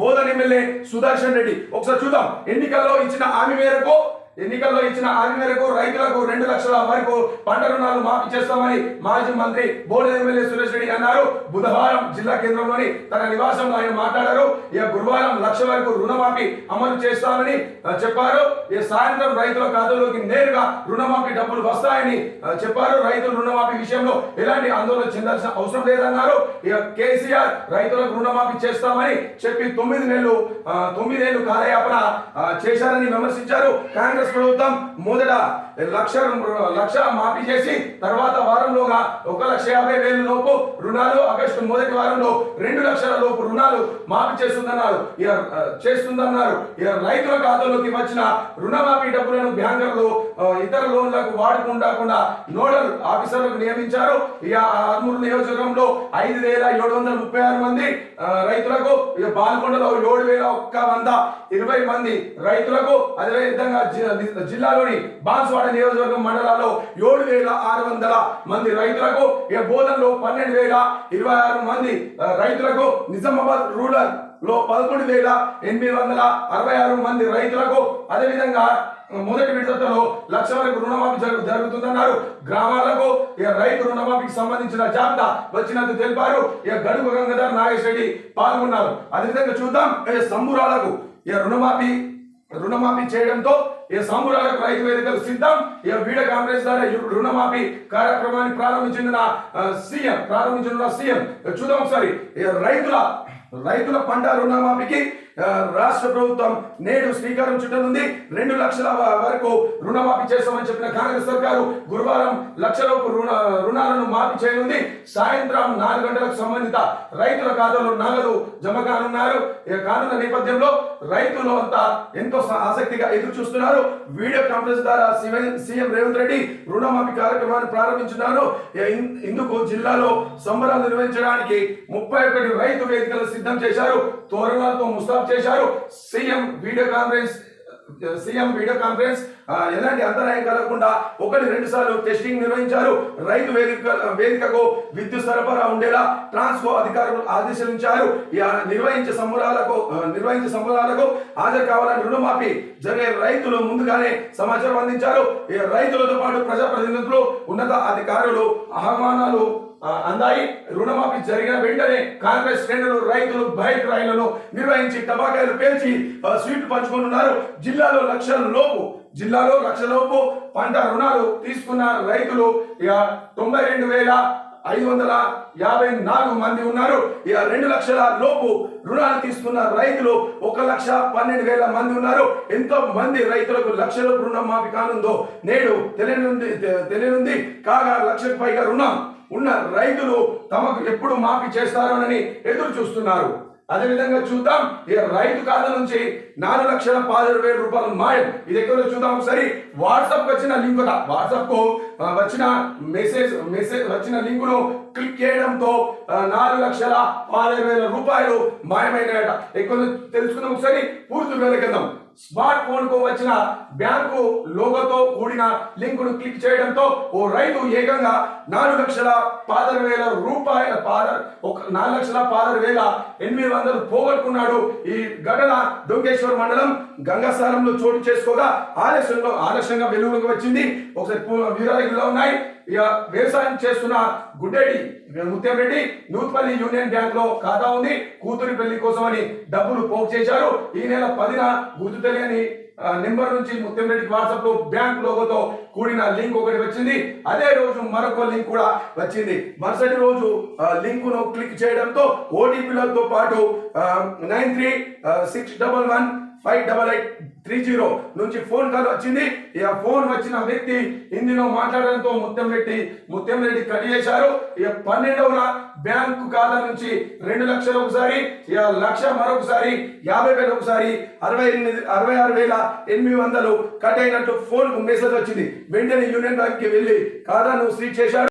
Bodhan MLA Sudarshan Reddy. ఒకసారి చూద్దాం. ఎన్నికల్లో ఇచ్చిన హామీ మేరకు ఎన్నికల్లో ఇచ్చిన హామీ మేరకు రైతులకు రెండు లక్షల వరకు పంట రుణాలు మాఫీ చేస్తామని మాజీ మంత్రి బోర్డు ఎమ్మెల్యే సురేష్ రెడ్డి అన్నారు. బుధవారం జిల్లా కేంద్రంలోని తన నివాసంలో ఆయన మాట్లాడారు. ఇక గురువారం లక్ష వరకు రుణమాఫీ అమలు చేస్తామని చెప్పారు. ఈ సాయంత్రం రైతుల ఖాతాలోకి నేరుగా రుణమాఫీ డబ్బులు వస్తాయని చెప్పారు. రైతుల రుణమాఫీ విషయంలో ఎలాంటి ఆందోళన చెందాల్సిన అవసరం లేదన్నారు. ఇక కేసీఆర్ రైతులకు రుణమాఫీ చేస్తామని చెప్పి తొమ్మిది నెలలు తొమ్మిదేళ్ళు కాలయాపన చేశారని విమర్శించారు. కాంగ్రెస్ ప్రభుత్వం మొదట లక్ష లక్ష మాఫీ చేసి తర్వాత వారంలోగా ఒక లక్ష యాభై వేల లోపు రుణాలు ఆగస్టు మొదటి వారంలో రెండు లక్షల లోపు రుణాలు మాఫీ చేస్తుందన్నారు చేస్తుందన్నారు రైతుల ఖాతాలోకి వచ్చిన రుణమాఫీ డబ్బులను బ్యాంకర్లు ఇతర లోన్లకు వాడుకుండా నోడల్ ఆఫీసర్లకు నియమించారు. ఇక ఆర్మూరు నియోజకవర్గంలో ఐదు వేల ఏడు వందల ముప్పై ఆరు మంది రైతులకు ఇక బాల్కొండలో ఏడు వేల ఒక్క వంద ఇరవై మంది రైతులకు అదేవిధంగా విధంగా జిల్లాలోని బాన్సువాడ నియోజకవర్గం మండలాల్లో ఏడు వేల ఆరు వందల మంది రైతులకు ఇక బోధనలో పన్నెండు వేల ఇరవై ఆరు మంది రైతులకు నిజామాబాద్ రూరల్లో పదకొండు వేల ఎనిమిది వందల అరవై ఆరు మంది రైతులకు అదేవిధంగా మొదటి విడతలో లక్ష వరకు రుణమాఫీ జరుగు జరుగుతుందన్నారు. గ్రామాలకు రైతు రుణమాఫీకి సంబంధించిన జాబితా వచ్చినట్టు తెలిపారు. ఇక గంగాధర్ నాగేష్ రెడ్డి పాల్గొన్నారు. అదేవిధంగా చూద్దాం సంబురాలకు ఇక రుణమాఫీ రుణమాఫీ చేయడంతో ఈ సంబురాలకు రైతు వేదికలు సిద్ధం? ఇక వీడ కాంగ్రెస్ ద్వారా రుణమాఫీ కార్యక్రమాన్ని ప్రారంభించిన సీఎం ప్రారంభించిన సీఎం చూద్దాం ఒకసారి. రైతుల రైతుల పంట రుణమాఫీకి రాష్ట్ర ప్రభుత్వం నేడు శ్రీకారం చుట్టనుంది రెండు లక్షల వరకు రుణమాఫీ చేస్తామని చెప్పిన కాంగ్రెస్ సర్కారు గురువారం లక్షలోపు రుణ రుణాలను మాఫీ చేయనుంది. సాయంత్రం నాలుగు గంటలకు సంబంధిత రైతుల ఖాతాలో నగదు జమ కానున్నారు. కానున్న నేపథ్యంలో రైతులు అంతా ఎంతో ఆసక్తిగా ఎదురు చూస్తున్నారు. వీడియో కాన్ఫరెన్స్ ద్వారా సీఎం- రేవంత్ రెడ్డి రుణమాఫీ కార్యక్రమాన్ని ప్రారంభించున్నారు. ఇందుకు జిల్లాలో సంబరాలు నిర్వహించడానికి ముప్పై ఒకటి రైతు వేదికలు సిద్ధం చేశారు తోరణాలతో ముస్తాబ్ చేశారు. CM video conference CM video conference ఎలాంటి అంతరాయం కలగకుండా ఒకటి రెండు సార్లు టెస్టింగ్ నిర్వహించారు. రైతు వేదిక వేదికకు విద్యుత్ సరఫరా ఉండేలా ట్రాన్స్కో అధికారులు ఆదేశించారు. నిర్వహించే సంబరాలకు నిర్వహించే సంబరాలకు హాజరు కావాలని రుణమాఫీ జరిగే రైతులు ముందుగానే సమాచారం అందించారు. రైతులతో పాటు ప్రజాప్రతినిధులు ఉన్నత అధికారులు ఆహ్వానాలు అందాయి రుణమాఫీ జరిగిన వెంటనే కాంగ్రెస్ శ్రేణులు రైతులు బైక్ రైళ్ళను నిర్వహించి టబాకాయలు పేల్చి స్వీట్ పంచుకుంటున్నారు. జిల్లాలో లక్షల లోపు జిల్లాలో లక్ష లోపు పంట రుణాలు తీసుకున్న రైతులు ఇక తొంభై రెండు వేల ఐదు వందల యాభై నాలుగు మంది ఉన్నారు. ఇక రెండు లక్షల లోపు రుణాలు తీసుకున్న రైతులు ఒక లక్ష పన్నెండు వేల మంది ఉన్నారు. ఎంతో మంది రైతులకు లక్షల రుణం మాఫీ కానుందో నేడు తెలియనుంది తెలియనుంది. కాగా లక్షకు పైగా రుణం ఉన్న రైతులు తమకు ఎప్పుడు మాఫీ చేస్తారోనని ఎదురు చూస్తున్నారు. అదేవిధంగా చూద్దాం ఇక రైతు ఖాతా నుంచి నాలుగు లక్షల పదిహేడు వేల రూపాయలు మాయం. ఇది ఎక్కడో చూద్దాం ఒకసారి. వాట్సాప్ వచ్చిన లింక్ వాట్సాప్కు వచ్చిన మెసేజ్ మెసేజ్ వచ్చిన లింక్ను క్లిక్ చేయడంతో నాలుగు లక్షల పదిహేడు వేల రూపాయలు మాయమైనాయట. ఎక్కువ తెలుసుకుందాం ఒకసారి. పూర్తి వెళ్ళకెళ్దాం స్మార్ట్ ఫోన్కు వచ్చిన బ్యాంకు లోగోతో కూడిన లింకును క్లిక్ చేయడంతో ఓ రైతు ఏకంగా నాలుగు లక్షల పదహారు వేల రూపాయల పాదర్ ఒక నాలుగు లక్షల పాదర్ వేల ఎనిమిది వందలు పోగొట్టుకున్నాడు ఈ ఘటన డొంకేశ్వర్ మండలం గంగాస్థానంలో చోటు చేసుకోగా ఆలస్యంలో ఆలస్యంగా వెలుగులోకి వచ్చింది. ఒకసారి పూ- వివరాలు ఇలా ఉన్నాయి. ఇక వ్యవసాయం చేస్తున్న గుడ్డెడి ముత్యం రెడ్డి నూత్పల్లి యూనియన్ బ్యాంక్లో ఖాతా ఉంది. కూతురి పెళ్ళి కోసమని డబ్బులు పోక్ చేశారు. ఈ నెల పదిన గుర్తు తెలియని నెంబర్ నుంచి ముత్యం రెడ్డికి వాట్సాప్లో బ్యాంక్ లోగోతో కూడిన లింక్ ఒకటి వచ్చింది. అదే రోజు మరొక లింక్ కూడా వచ్చింది. మరుసటి రోజు లింక్ను క్లిక్ చేయడంతో ఓటీపీలతో పాటు nine three six double one five double eight three zero నుంచి ఫోన్ కాల్ వచ్చింది. ఇక ఫోన్ వచ్చిన వ్యక్తి హిందీలో మాట్లాడడంతో ముత్యం రెడ్డి ముత్యం రెడ్డి కట్ చేశారు. ఇక పన్నెండవ బ్యాంకు ఖాతా నుంచి రెండు లక్షలు ఒకసారి ఇక లక్ష మరొకసారి యాభై వేలు ఒకసారి అరవై ఎనిమిది అరవై ఆరు వేల ఎనిమిది వందలు కట్ అయినట్టు ఫోన్కు మెసేజ్ వచ్చింది. వెంటనే యూనియన్ బ్యాంక్కి వెళ్ళి ఖాతాను సీజ్ చేశారు.